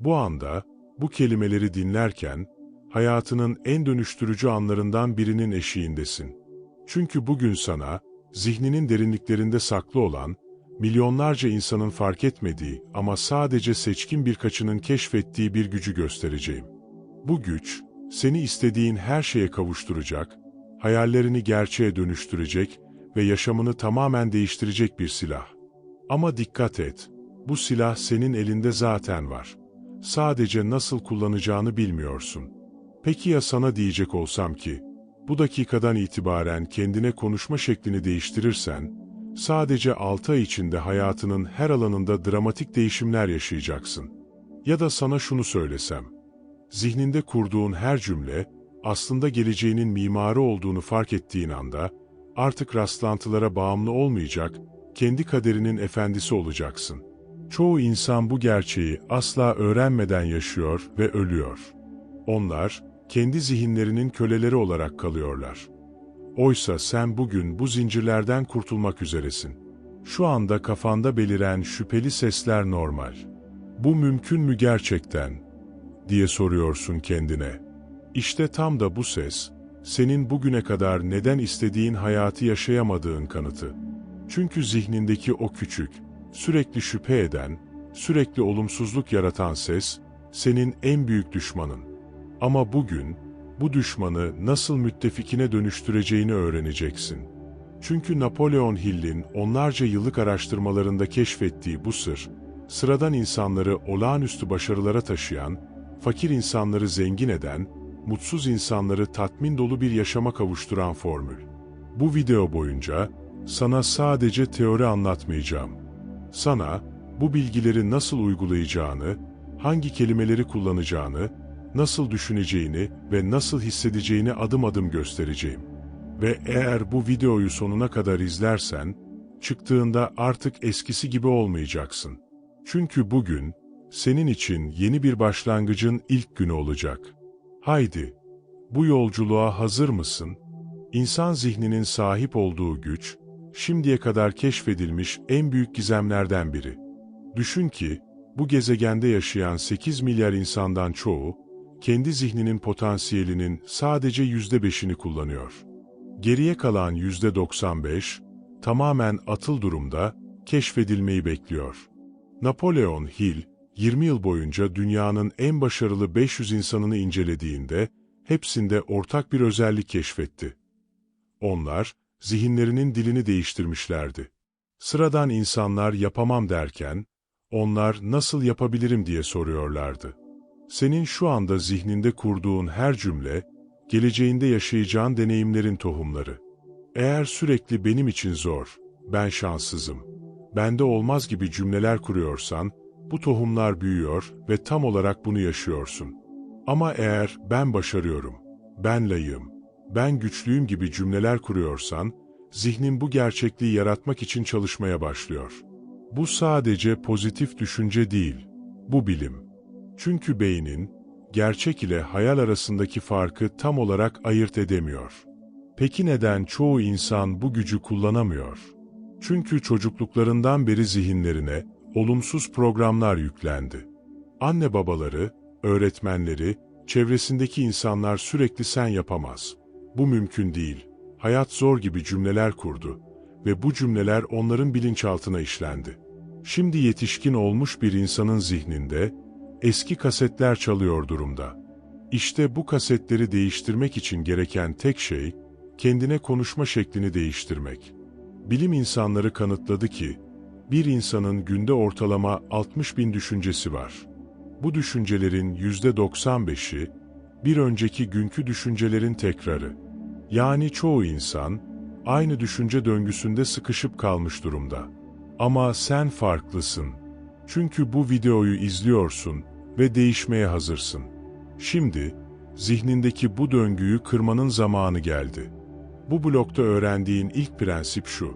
Bu anda, bu kelimeleri dinlerken, hayatının en dönüştürücü anlarından birinin eşiğindesin. Çünkü bugün sana, zihninin derinliklerinde saklı olan, milyonlarca insanın fark etmediği ama sadece seçkin birkaçının keşfettiği bir gücü göstereceğim. Bu güç, seni istediğin her şeye kavuşturacak, hayallerini gerçeğe dönüştürecek ve yaşamını tamamen değiştirecek bir silah. Ama dikkat et, bu silah senin elinde zaten var. Sadece nasıl kullanacağını bilmiyorsun. Peki ya sana diyecek olsam ki, bu dakikadan itibaren kendine konuşma şeklini değiştirirsen, sadece 6 ay içinde hayatının her alanında dramatik değişimler yaşayacaksın. Ya da sana şunu söylesem, zihninde kurduğun her cümle, aslında geleceğinin mimarı olduğunu fark ettiğin anda, artık rastlantılara bağımlı olmayacak, kendi kaderinin efendisi olacaksın. Çoğu insan bu gerçeği asla öğrenmeden yaşıyor ve ölüyor. Onlar, kendi zihinlerinin köleleri olarak kalıyorlar. Oysa sen bugün bu zincirlerden kurtulmak üzeresin. Şu anda kafanda beliren şüpheli sesler normal. Bu mümkün mü gerçekten? diye soruyorsun kendine. İşte tam da bu ses, senin bugüne kadar neden istediğin hayatı yaşayamadığın kanıtı. Çünkü zihnindeki o küçük, sürekli şüphe eden, sürekli olumsuzluk yaratan ses, senin en büyük düşmanın. Ama bugün, bu düşmanı nasıl müttefikine dönüştüreceğini öğreneceksin. Çünkü Napolyon Hill'in onlarca yıllık araştırmalarında keşfettiği bu sır, sıradan insanları olağanüstü başarılara taşıyan, fakir insanları zengin eden, mutsuz insanları tatmin dolu bir yaşama kavuşturan formül. Bu video boyunca sana sadece teori anlatmayacağım. Sana bu bilgileri nasıl uygulayacağını, hangi kelimeleri kullanacağını, nasıl düşüneceğini ve nasıl hissedeceğini adım adım göstereceğim. Ve eğer bu videoyu sonuna kadar izlersen, çıktığında artık eskisi gibi olmayacaksın. Çünkü bugün, senin için yeni bir başlangıcın ilk günü olacak. Haydi, bu yolculuğa hazır mısın? İnsan zihninin sahip olduğu güç, şimdiye kadar keşfedilmiş en büyük gizemlerden biri. Düşün ki, bu gezegende yaşayan 8 milyar insandan çoğu, kendi zihninin potansiyelinin sadece yüzde beşini kullanıyor. Geriye kalan yüzde 95, tamamen atıl durumda, keşfedilmeyi bekliyor. Napolyon Hill, 20 yıl boyunca dünyanın en başarılı 500 insanını incelediğinde, hepsinde ortak bir özellik keşfetti. Onlar, zihinlerinin dilini değiştirmişlerdi. Sıradan insanlar yapamam derken, onlar nasıl yapabilirim diye soruyorlardı. Senin şu anda zihninde kurduğun her cümle, geleceğinde yaşayacağın deneyimlerin tohumları. Eğer sürekli benim için zor, ben şanssızım, bende olmaz gibi cümleler kuruyorsan, bu tohumlar büyüyor ve tam olarak bunu yaşıyorsun. Ama eğer ben başarıyorum, ben layığım, ben güçlüyüm gibi cümleler kuruyorsan, zihnin bu gerçekliği yaratmak için çalışmaya başlıyor. Bu sadece pozitif düşünce değil, bu bilim. Çünkü beynin, gerçek ile hayal arasındaki farkı tam olarak ayırt edemiyor. Peki neden çoğu insan bu gücü kullanamıyor? Çünkü çocukluklarından beri zihinlerine olumsuz programlar yüklendi. Anne babaları, öğretmenleri, çevresindeki insanlar sürekli sen yapamaz. Bu mümkün değil. Hayat zor gibi cümleler kurdu ve bu cümleler onların bilinçaltına işlendi. Şimdi yetişkin olmuş bir insanın zihninde eski kasetler çalıyor durumda. İşte bu kasetleri değiştirmek için gereken tek şey, kendine konuşma şeklini değiştirmek. Bilim insanları kanıtladı ki, bir insanın günde ortalama 60 bin düşüncesi var. Bu düşüncelerin %95'i, bir önceki günkü düşüncelerin tekrarı. Yani çoğu insan, aynı düşünce döngüsünde sıkışıp kalmış durumda. Ama sen farklısın. Çünkü bu videoyu izliyorsun ve değişmeye hazırsın. Şimdi, zihnindeki bu döngüyü kırmanın zamanı geldi. Bu blokta öğrendiğin ilk prensip şu.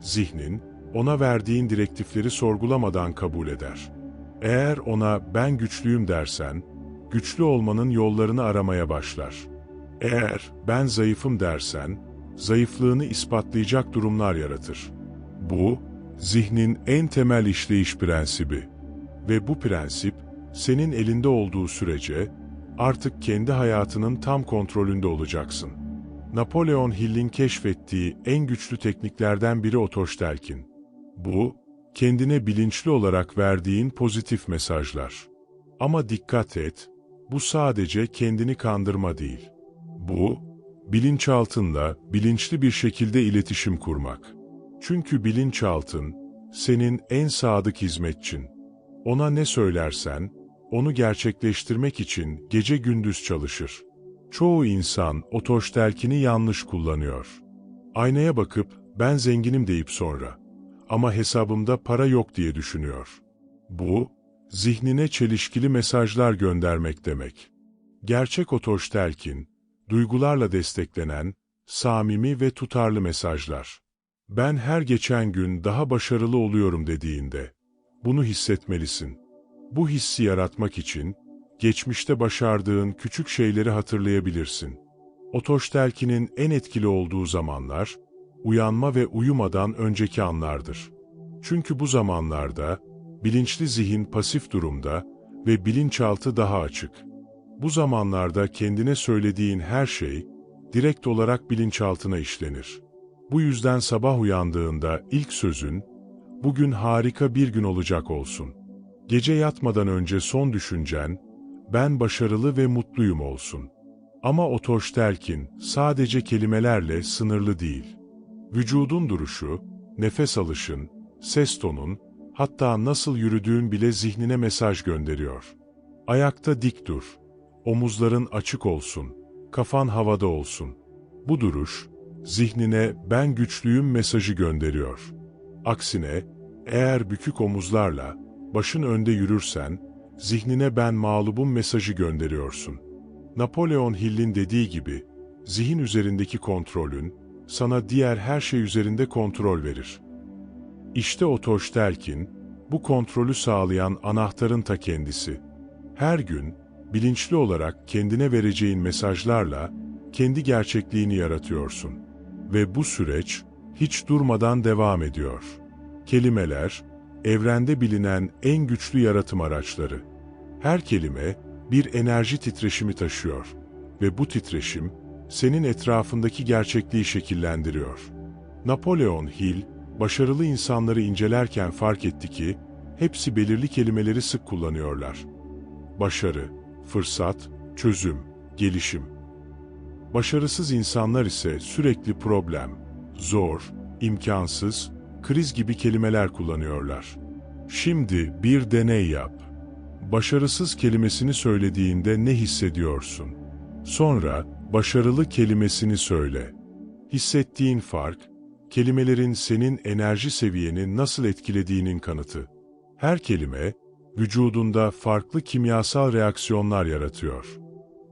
Zihnin, ona verdiğin direktifleri sorgulamadan kabul eder. Eğer ona ben güçlüyüm dersen, güçlü olmanın yollarını aramaya başlar. Eğer ben zayıfım dersen, zayıflığını ispatlayacak durumlar yaratır. Bu, zihnin en temel işleyiş prensibi. Ve bu prensip, senin elinde olduğu sürece artık kendi hayatının tam kontrolünde olacaksın. Napolyon Hill'in keşfettiği en güçlü tekniklerden biri otoştelkin. Bu, kendine bilinçli olarak verdiğin pozitif mesajlar. Ama dikkat et, bu sadece kendini kandırma değil. Bu, bilinçaltınla bilinçli bir şekilde iletişim kurmak. Çünkü bilinçaltın, senin en sadık hizmetçin. Ona ne söylersen, onu gerçekleştirmek için gece gündüz çalışır. Çoğu insan otoştelkini yanlış kullanıyor. Aynaya bakıp, ben zenginim deyip sonra, ama hesabımda para yok diye düşünüyor. Bu, zihnine çelişkili mesajlar göndermek demek. Gerçek otoştelkin, duygularla desteklenen, samimi ve tutarlı mesajlar. Ben her geçen gün daha başarılı oluyorum dediğinde, bunu hissetmelisin. Bu hissi yaratmak için, geçmişte başardığın küçük şeyleri hatırlayabilirsin. Otoştelkinin en etkili olduğu zamanlar, uyanma ve uyumadan önceki anlardır. Çünkü bu zamanlarda, bilinçli zihin pasif durumda ve bilinçaltı daha açık. Bu zamanlarda kendine söylediğin her şey, direkt olarak bilinçaltına işlenir. Bu yüzden sabah uyandığında ilk sözün, bugün harika bir gün olacak olsun. Gece yatmadan önce son düşüncen, ben başarılı ve mutluyum olsun. Ama otoştelkin sadece kelimelerle sınırlı değil. Vücudun duruşu, nefes alışın, ses tonun, hatta nasıl yürüdüğün bile zihnine mesaj gönderiyor. Ayakta dik dur, omuzların açık olsun, kafan havada olsun. Bu duruş, zihnine ben güçlüyüm mesajı gönderiyor. Aksine, eğer bükük omuzlarla, başın önde yürürsen, zihnine ben mağlubum mesajı gönderiyorsun. Napolyon Hill'in dediği gibi, zihin üzerindeki kontrolün, sana diğer her şey üzerinde kontrol verir. İşte Otoştelkin, bu kontrolü sağlayan anahtarın ta kendisi. Her gün, bilinçli olarak kendine vereceğin mesajlarla, kendi gerçekliğini yaratıyorsun. Ve bu süreç, hiç durmadan devam ediyor. Kelimeler, evrende bilinen en güçlü yaratım araçları. Her kelime, bir enerji titreşimi taşıyor. Ve bu titreşim, senin etrafındaki gerçekliği şekillendiriyor. Napolyon Hill, başarılı insanları incelerken fark etti ki, hepsi belirli kelimeleri sık kullanıyorlar. Başarı, fırsat, çözüm, gelişim. Başarısız insanlar ise sürekli problem, zor, imkansız, kriz gibi kelimeler kullanıyorlar. Şimdi bir deney yap. Başarısız kelimesini söylediğinde ne hissediyorsun? Sonra başarılı kelimesini söyle. Hissettiğin fark, kelimelerin senin enerji seviyeni nasıl etkilediğinin kanıtı. Her kelime, vücudunda farklı kimyasal reaksiyonlar yaratıyor.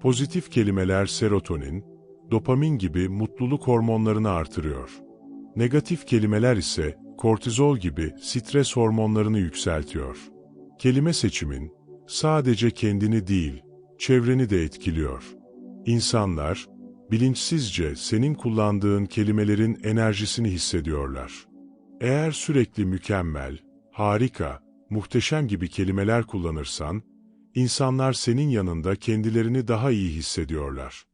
Pozitif kelimeler serotonin, dopamin gibi mutluluk hormonlarını artırıyor. Negatif kelimeler ise kortizol gibi stres hormonlarını yükseltiyor. Kelime seçimin sadece kendini değil, çevreni de etkiliyor. İnsanlar, bilinçsizce senin kullandığın kelimelerin enerjisini hissediyorlar. Eğer sürekli mükemmel, harika, muhteşem gibi kelimeler kullanırsan, insanlar senin yanında kendilerini daha iyi hissediyorlar.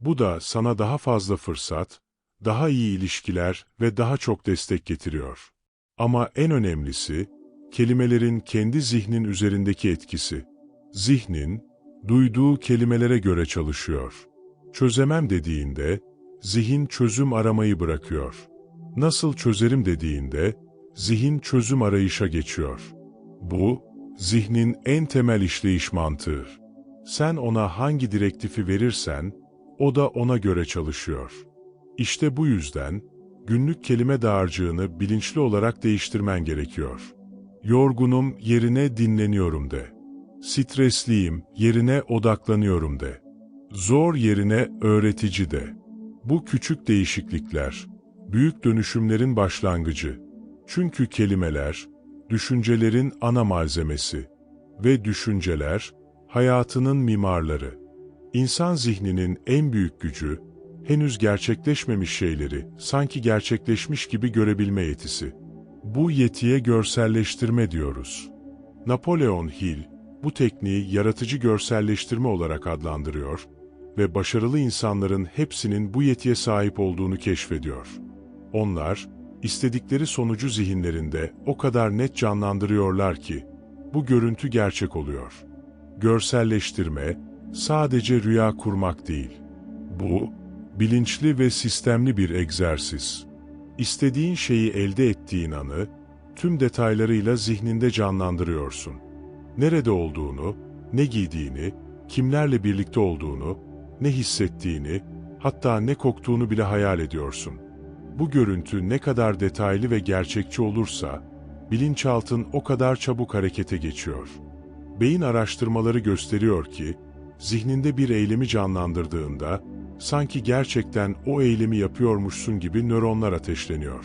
Bu da sana daha fazla fırsat, daha iyi ilişkiler ve daha çok destek getiriyor. Ama en önemlisi, kelimelerin kendi zihnin üzerindeki etkisi. Zihnin, duyduğu kelimelere göre çalışıyor. Çözemem dediğinde, zihin çözüm aramayı bırakıyor. Nasıl çözerim dediğinde, zihin çözüm arayışa geçiyor. Bu, zihnin en temel işleyiş mantığı. Sen ona hangi direktifi verirsen, o da ona göre çalışıyor. İşte bu yüzden, günlük kelime dağarcığını bilinçli olarak değiştirmen gerekiyor. Yorgunum yerine dinleniyorum de. Stresliyim yerine odaklanıyorum de. Zor yerine öğretici de. Bu küçük değişiklikler, büyük dönüşümlerin başlangıcı. Çünkü kelimeler, düşüncelerin ana malzemesi ve düşünceler, hayatının mimarları. İnsan zihninin en büyük gücü, henüz gerçekleşmemiş şeyleri sanki gerçekleşmiş gibi görebilme yetisi. Bu yetiye görselleştirme diyoruz. Napolyon Hill, bu tekniği yaratıcı görselleştirme olarak adlandırıyor ve başarılı insanların hepsinin bu yetiye sahip olduğunu keşfediyor. Onlar, istedikleri sonucu zihinlerinde o kadar net canlandırıyorlar ki, bu görüntü gerçek oluyor. Görselleştirme, sadece rüya kurmak değil. Bu, bilinçli ve sistemli bir egzersiz. İstediğin şeyi elde ettiğin anı, tüm detaylarıyla zihninde canlandırıyorsun. Nerede olduğunu, ne giydiğini, kimlerle birlikte olduğunu, ne hissettiğini, hatta ne koktuğunu bile hayal ediyorsun. Bu görüntü ne kadar detaylı ve gerçekçi olursa, bilinçaltın o kadar çabuk harekete geçiyor. Beyin araştırmaları gösteriyor ki, zihninde bir eylemi canlandırdığında, sanki gerçekten o eylemi yapıyormuşsun gibi nöronlar ateşleniyor.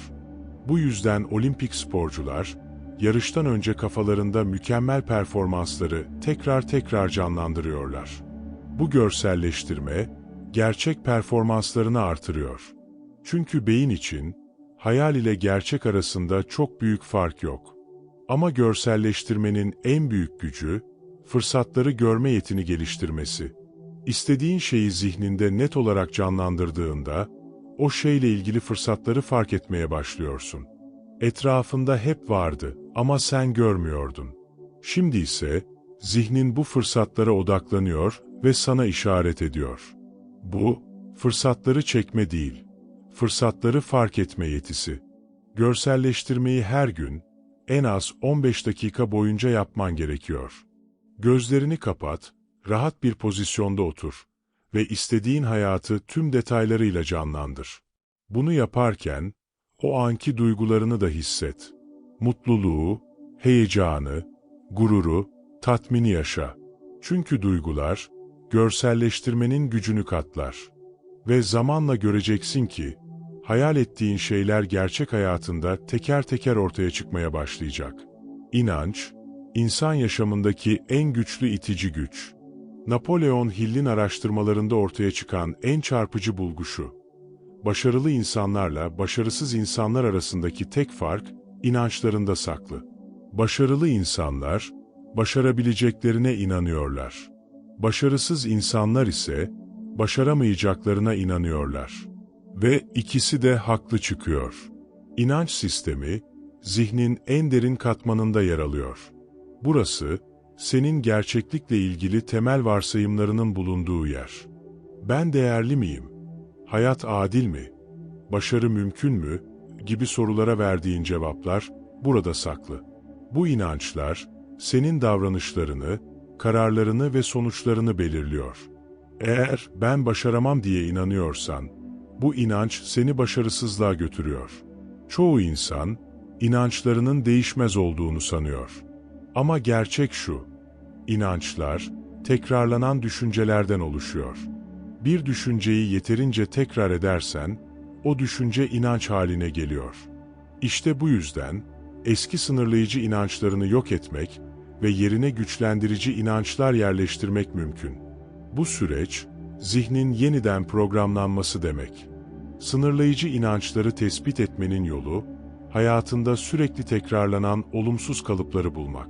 Bu yüzden olimpik sporcular, yarıştan önce kafalarında mükemmel performansları tekrar tekrar canlandırıyorlar. Bu görselleştirme, gerçek performanslarını artırıyor. Çünkü beyin için, hayal ile gerçek arasında çok büyük fark yok. Ama görselleştirmenin en büyük gücü, fırsatları görme yetini geliştirmesi. İstediğin şeyi zihninde net olarak canlandırdığında, o şeyle ilgili fırsatları fark etmeye başlıyorsun. Etrafında hep vardı ama sen görmüyordun. Şimdi ise, zihnin bu fırsatlara odaklanıyor ve sana işaret ediyor. Bu, fırsatları çekme değil, fırsatları fark etme yetisi. Görselleştirmeyi her gün, en az 15 dakika boyunca yapman gerekiyor. Gözlerini kapat, rahat bir pozisyonda otur ve istediğin hayatı tüm detaylarıyla canlandır. Bunu yaparken, o anki duygularını da hisset. Mutluluğu, heyecanı, gururu, tatmini yaşa. Çünkü duygular, görselleştirmenin gücünü katlar. Ve zamanla göreceksin ki, hayal ettiğin şeyler gerçek hayatında teker teker ortaya çıkmaya başlayacak. İnanç, insan yaşamındaki en güçlü itici güç. Napolyon Hill'in araştırmalarında ortaya çıkan en çarpıcı bulgu şu. Başarılı insanlarla başarısız insanlar arasındaki tek fark, inançlarında saklı. Başarılı insanlar, başarabileceklerine inanıyorlar. Başarısız insanlar ise, başaramayacaklarına inanıyorlar. Ve ikisi de haklı çıkıyor. İnanç sistemi, zihnin en derin katmanında yer alıyor. Burası, senin gerçeklikle ilgili temel varsayımlarının bulunduğu yer. Ben değerli miyim? Hayat adil mi? Başarı mümkün mü? gibi sorulara verdiğin cevaplar burada saklı. Bu inançlar, senin davranışlarını, kararlarını ve sonuçlarını belirliyor. Eğer ben başaramam diye inanıyorsan, bu inanç seni başarısızlığa götürüyor. Çoğu insan, inançlarının değişmez olduğunu sanıyor. Ama gerçek şu, inançlar, tekrarlanan düşüncelerden oluşuyor. Bir düşünceyi yeterince tekrar edersen, o düşünce inanç haline geliyor. İşte bu yüzden, eski sınırlayıcı inançlarını yok etmek ve yerine güçlendirici inançlar yerleştirmek mümkün. Bu süreç, zihnin yeniden programlanması demek. Sınırlayıcı inançları tespit etmenin yolu, hayatında sürekli tekrarlanan olumsuz kalıpları bulmak.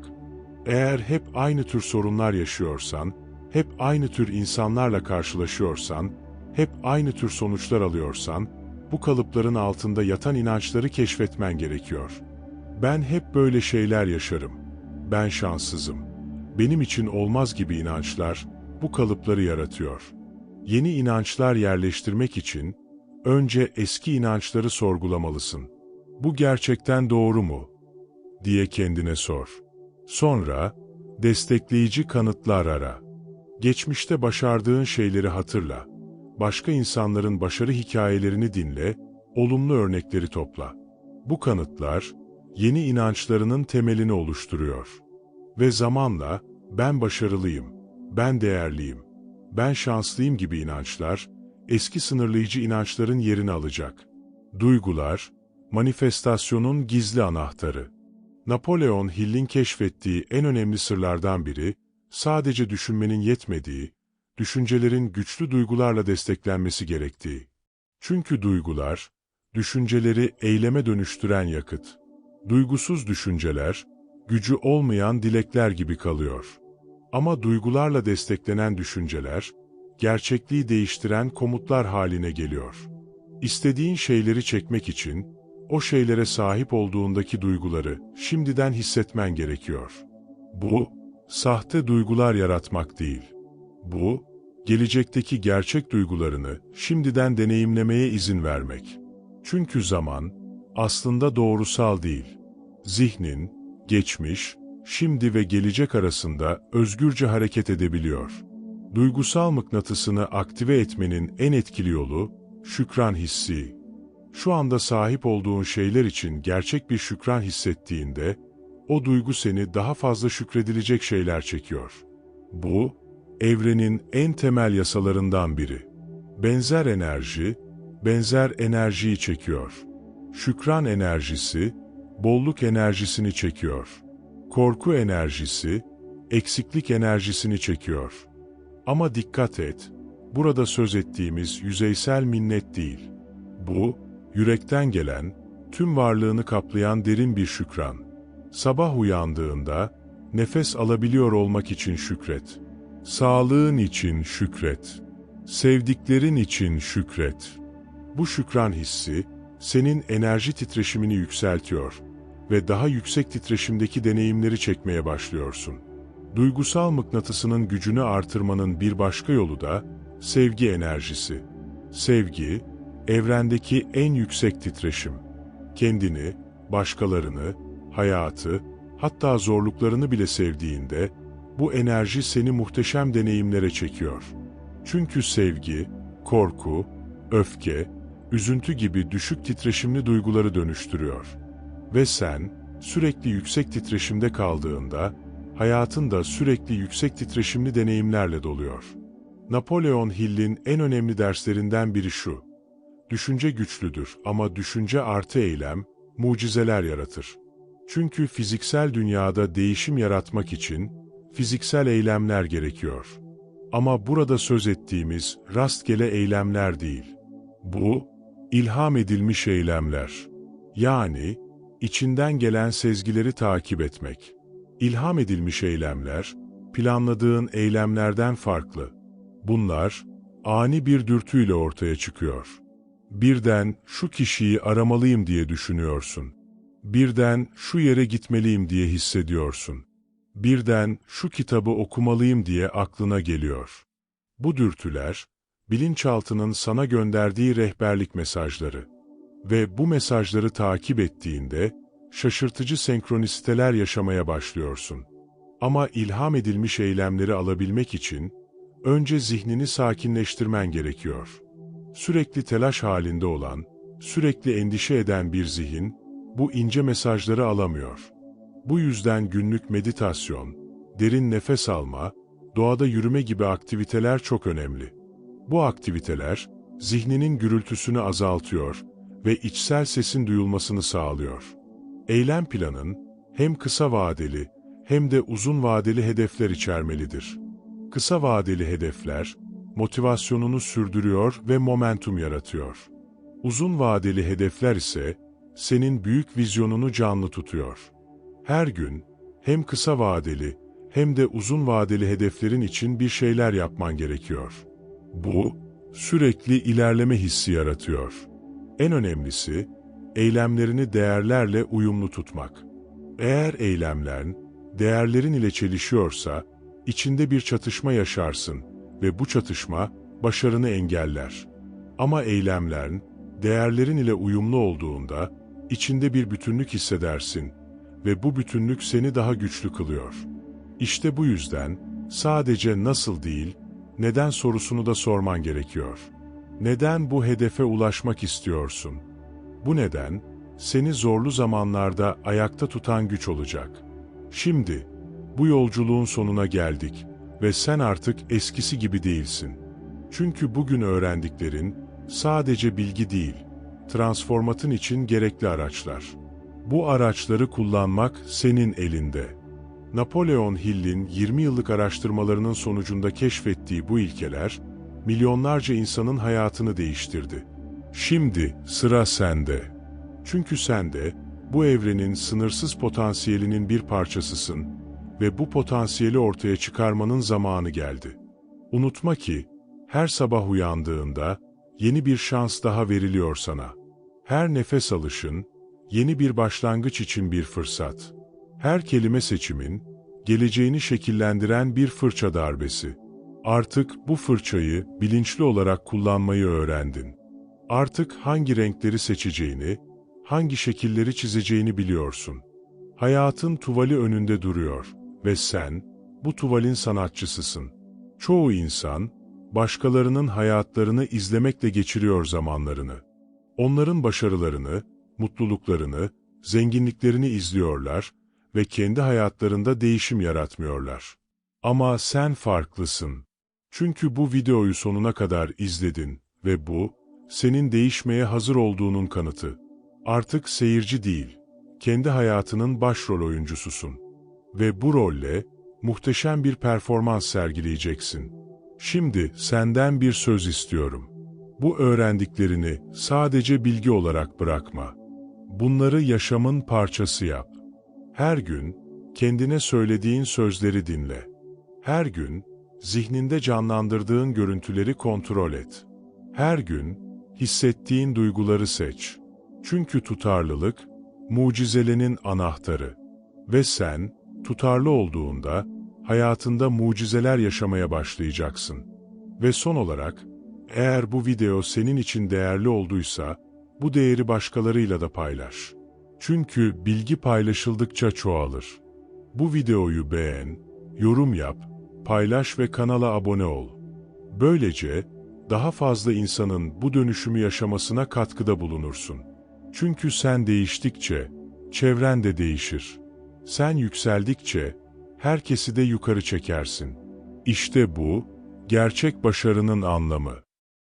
Eğer hep aynı tür sorunlar yaşıyorsan, hep aynı tür insanlarla karşılaşıyorsan, hep aynı tür sonuçlar alıyorsan, bu kalıpların altında yatan inançları keşfetmen gerekiyor. Ben hep böyle şeyler yaşarım. Ben şanssızım. Benim için olmaz gibi inançlar bu kalıpları yaratıyor. Yeni inançlar yerleştirmek için önce eski inançları sorgulamalısın. Bu gerçekten doğru mu? diye kendine sor. Sonra, destekleyici kanıtlar ara. Geçmişte başardığın şeyleri hatırla. Başka insanların başarı hikayelerini dinle, olumlu örnekleri topla. Bu kanıtlar, yeni inançlarının temelini oluşturuyor. Ve zamanla, ben başarılıyım, ben değerliyim, ben şanslıyım gibi inançlar, eski sınırlayıcı inançların yerini alacak. Duygular, manifestasyonun gizli anahtarı. Napolyon Hill'in keşfettiği en önemli sırlardan biri, sadece düşünmenin yetmediği, düşüncelerin güçlü duygularla desteklenmesi gerektiği. Çünkü duygular, düşünceleri eyleme dönüştüren yakıt. Duygusuz düşünceler, gücü olmayan dilekler gibi kalıyor. Ama duygularla desteklenen düşünceler, gerçekliği değiştiren komutlar haline geliyor. İstediğin şeyleri çekmek için, o şeylere sahip olduğundaki duyguları şimdiden hissetmen gerekiyor. Bu, sahte duygular yaratmak değil. Bu, gelecekteki gerçek duygularını şimdiden deneyimlemeye izin vermek. Çünkü zaman, aslında doğrusal değil. Zihnin, geçmiş, şimdi ve gelecek arasında özgürce hareket edebiliyor. Duygusal mıknatısını aktive etmenin en etkili yolu, şükran hissi. Şu anda sahip olduğun şeyler için gerçek bir şükran hissettiğinde, o duygu seni daha fazla şükredilecek şeyler çekiyor. Bu, evrenin en temel yasalarından biri. Benzer enerji, benzer enerjiyi çekiyor. Şükran enerjisi, bolluk enerjisini çekiyor. Korku enerjisi, eksiklik enerjisini çekiyor. Ama dikkat et, burada söz ettiğimiz yüzeysel minnet değil. Bu, yürekten gelen, tüm varlığını kaplayan derin bir şükran. Sabah uyandığında, nefes alabiliyor olmak için şükret. Sağlığın için şükret. Sevdiklerin için şükret. Bu şükran hissi, senin enerji titreşimini yükseltiyor ve daha yüksek titreşimdeki deneyimleri çekmeye başlıyorsun. Duygusal mıknatısının gücünü artırmanın bir başka yolu da sevgi enerjisi. Sevgi, evrendeki en yüksek titreşim. Kendini, başkalarını, hayatı, hatta zorluklarını bile sevdiğinde, bu enerji seni muhteşem deneyimlere çekiyor. Çünkü sevgi, korku, öfke, üzüntü gibi düşük titreşimli duyguları dönüştürüyor. Ve sen, sürekli yüksek titreşimde kaldığında, hayatın da sürekli yüksek titreşimli deneyimlerle doluyor. Napolyon Hill'in en önemli derslerinden biri şu. Düşünce güçlüdür ama düşünce artı eylem, mucizeler yaratır. Çünkü fiziksel dünyada değişim yaratmak için, fiziksel eylemler gerekiyor. Ama burada söz ettiğimiz rastgele eylemler değil. Bu, ilham edilmiş eylemler. Yani, içinden gelen sezgileri takip etmek. İlham edilmiş eylemler, planladığın eylemlerden farklı. Bunlar, ani bir dürtüyle ortaya çıkıyor. Birden şu kişiyi aramalıyım diye düşünüyorsun. Birden şu yere gitmeliyim diye hissediyorsun. Birden şu kitabı okumalıyım diye aklına geliyor. Bu dürtüler, bilinçaltının sana gönderdiği rehberlik mesajları. Ve bu mesajları takip ettiğinde, şaşırtıcı senkronisiteler yaşamaya başlıyorsun. Ama ilham edilmiş eylemleri alabilmek için, önce zihnini sakinleştirmen gerekiyor. Sürekli telaş halinde olan, sürekli endişe eden bir zihin, bu ince mesajları alamıyor. Bu yüzden günlük meditasyon, derin nefes alma, doğada yürüme gibi aktiviteler çok önemli. Bu aktiviteler, zihninin gürültüsünü azaltıyor ve içsel sesin duyulmasını sağlıyor. Eylem planın, hem kısa vadeli hem de uzun vadeli hedefler içermelidir. Kısa vadeli hedefler, motivasyonunu sürdürüyor ve momentum yaratıyor. Uzun vadeli hedefler ise, senin büyük vizyonunu canlı tutuyor. Her gün, hem kısa vadeli hem de uzun vadeli hedeflerin için bir şeyler yapman gerekiyor. Bu, sürekli ilerleme hissi yaratıyor. En önemlisi, eylemlerini değerlerle uyumlu tutmak. Eğer eylemler, değerlerin ile çelişiyorsa, içinde bir çatışma yaşarsın ve bu çatışma başarını engeller. Ama eylemler, değerlerin ile uyumlu olduğunda, içinde bir bütünlük hissedersin ve bu bütünlük seni daha güçlü kılıyor. İşte bu yüzden, sadece nasıl değil, neden sorusunu da sorman gerekiyor. Neden bu hedefe ulaşmak istiyorsun? Bu neden, seni zorlu zamanlarda ayakta tutan güç olacak. Şimdi, bu yolculuğun sonuna geldik ve sen artık eskisi gibi değilsin. Çünkü bugün öğrendiklerin, sadece bilgi değil, transformatın için gerekli araçlar. Bu araçları kullanmak senin elinde. Napolyon Hill'in 20 yıllık araştırmalarının sonucunda keşfettiği bu ilkeler, milyonlarca insanın hayatını değiştirdi. Şimdi sıra sende. Çünkü sen de bu evrenin sınırsız potansiyelinin bir parçasısın ve bu potansiyeli ortaya çıkarmanın zamanı geldi. Unutma ki, her sabah uyandığında yeni bir şans daha veriliyor sana. Her nefes alışın, yeni bir başlangıç için bir fırsat. Her kelime seçimin, geleceğini şekillendiren bir fırça darbesi. Artık bu fırçayı bilinçli olarak kullanmayı öğrendin. Artık hangi renkleri seçeceğini, hangi şekilleri çizeceğini biliyorsun. Hayatın tuvali önünde duruyor ve sen bu tuvalin sanatçısısın. Çoğu insan, başkalarının hayatlarını izlemekle geçiriyor zamanlarını. Onların başarılarını, mutluluklarını, zenginliklerini izliyorlar ve kendi hayatlarında değişim yaratmıyorlar. Ama sen farklısın. Çünkü bu videoyu sonuna kadar izledin ve bu, senin değişmeye hazır olduğunun kanıtı. Artık seyirci değil, kendi hayatının başrol oyuncususun. Ve bu rolle, muhteşem bir performans sergileyeceksin. Şimdi senden bir söz istiyorum. Bu öğrendiklerini sadece bilgi olarak bırakma. Bunları yaşamın parçası yap. Her gün kendine söylediğin sözleri dinle. Her gün zihninde canlandırdığın görüntüleri kontrol et. Her gün hissettiğin duyguları seç. Çünkü tutarlılık mucizelenin anahtarı. Ve sen tutarlı olduğunda hayatında mucizeler yaşamaya başlayacaksın. Ve son olarak, eğer bu video senin için değerli olduysa, bu değeri başkalarıyla da paylaş. Çünkü bilgi paylaşıldıkça çoğalır. Bu videoyu beğen, yorum yap, paylaş ve kanala abone ol. Böylece, daha fazla insanın bu dönüşümü yaşamasına katkıda bulunursun. Çünkü sen değiştikçe, çevren de değişir. Sen yükseldikçe, herkesi de yukarı çekersin. İşte bu, gerçek başarının anlamı.